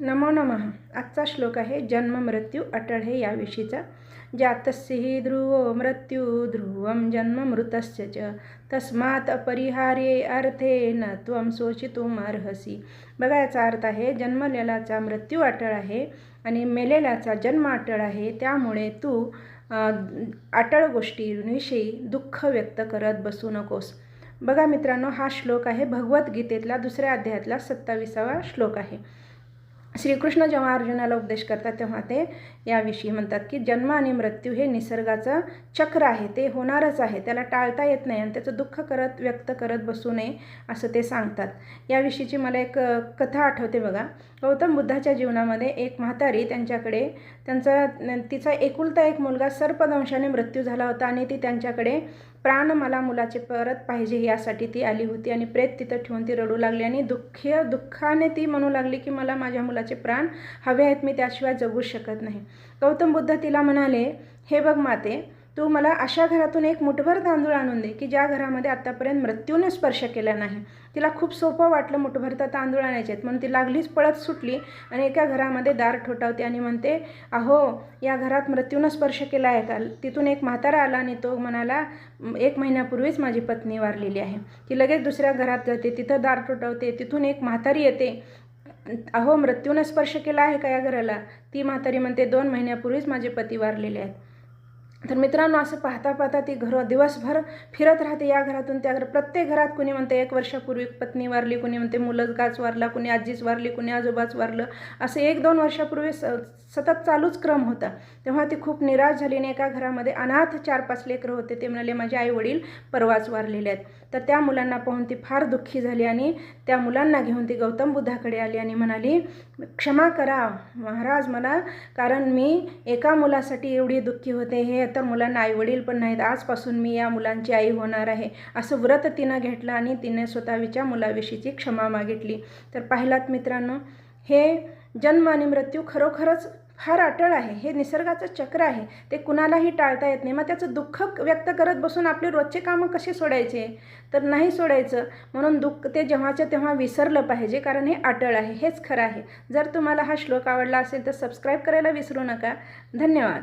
नमो नमः. आजचा श्लोक आहे जन्म मृत्यू अटळ हे याविषयीचा. जातस्य हि ध्रुवो मृत्यू ध्रुवम जन्म मृतस्य च. तस्मात अपरिहार्ये अर्थे न त्वम शोचितुम अर्हसी. बघा याचा अर्थ आहे जन्मलेलाचा मृत्यू अटळ आहे आणि मेलेल्याचा जन्म अटळ आहे त्यामुळे तू अटळ गोष्टींविषयी दुःख व्यक्त करत बसू नकोस. बघा मित्रांनो हा श्लोक आहे भगवद्गीतेतला दुसऱ्या अध्यायातला सत्ताविसावा श्लोक आहे. श्रीकृष्ण जेव्हा अर्जुनाला उपदेश करतात तेव्हा ते याविषयी म्हणतात की जन्म आणि मृत्यू हे निसर्गाचं चक्र आहे ते होणारच आहे त्याला टाळता येत नाही आणि त्याचं दुःख करत व्यक्त करत बसू नये असं ते सांगतात. याविषयीची मला एक कथा आठवते बघा. गौतम बुद्धाच्या जीवनामध्ये एक म्हातारी त्यांच्याकडे त्यांचा तिचा एकुलता एक मुलगा सर्पदंशाने मृत्यू झाला होता आणि ती त्यांच्याकडे प्राण मला मुलाचे परत पाहिजे यासाठी ती आली होती आणि प्रेत तिथं ठेवून ती रडू लागली आणि दुःखी दुःखाने ती म्हणू लागली की मला माझ्या मुलाचे प्राण हवे आहेत मी त्याशिवाय जगू शकत नाही. गौतम बुद्ध तिला म्हणाले हे बघ माते तू मला अशा घरातून एक मुठभर तांदूळ आणून दे की ज्या घरामध्ये आत्तापर्यंत मृत्यूने स्पर्श केला नाही. तिला खूप सोपं वाटलं मुठभर तर तांदूळ आणायचे आहेत. म्हणून ती लागलीच पळत सुटली आणि एका घरामध्ये दार ठोठावते आणि म्हणते अहो या घरात मृत्यूनं स्पर्श केला आहे. का तिथून एक म्हातारा आला आणि तो म्हणाला एक महिन्यापूर्वीच माझी पत्नी वारलेली आहे. ती लगेच दुसऱ्या घरात जाते तिथं दार ठोठावते तिथून एक म्हातारी येते. अहो मृत्यूनं स्पर्श केला आहे का या घराला? ती म्हातारी म्हणते दोन महिन्यापूर्वीच माझे पती वारलेले आहेत. तर मित्रांनो असं पाहता पाहता ती घरं दिवसभर फिरत राहते. या घरातून त्या घर प्रत्येक घरात कुणी म्हणते एक वर्षापूर्वी पत्नी वारली कुणी म्हणते मुलगाच वारला कुणी आजीच वारली कुणी आजोबाच वारलं. असं एक दोन वर्षापूर्वी स सतत चालूच क्रम होता. तेव्हा ती खूप निराश झाली आणि एका घरामध्ये अनाथ चार पाच लेकरं होते. ते म्हणाले माझे आई वडील परवाच वारलेले आहेत. तर त्या मुलांना पाहून ती फार दुःखी झाली आणि त्या मुलांना घेऊन ती गौतम बुद्धाकडे आली आणि म्हणाली क्षमा करा महाराज मला कारण मी एका मुलासाठी एवढी दुःखी होते हे तर मुलांना आईवडील पण नाहीत. आजपासून मी या मुलांची आई होणार आहे. असं व्रत तिनं घेतलं आणि तिने स्वतःच्या मुलाविषयीची क्षमा मागितली. तर पाहिलात मित्रांनो हे जन्म आणि मृत्यू खरोखरच फार अटळ आहे हे निसर्गाचं चक्र आहे ते कुणालाही टाळता येत नाही. मग त्याचं दुःख व्यक्त करत बसून आपले रोजचे कामं कसे सोडायचे? तर नाही सोडायचं. म्हणून दुःख ते जेव्हाच्या तेव्हा विसरलं पाहिजे कारण हे अटळ आहे हेच खरं आहे. जर तुम्हाला हा श्लोक आवडला असेल तर सबस्क्राईब करायला विसरू नका. धन्यवाद.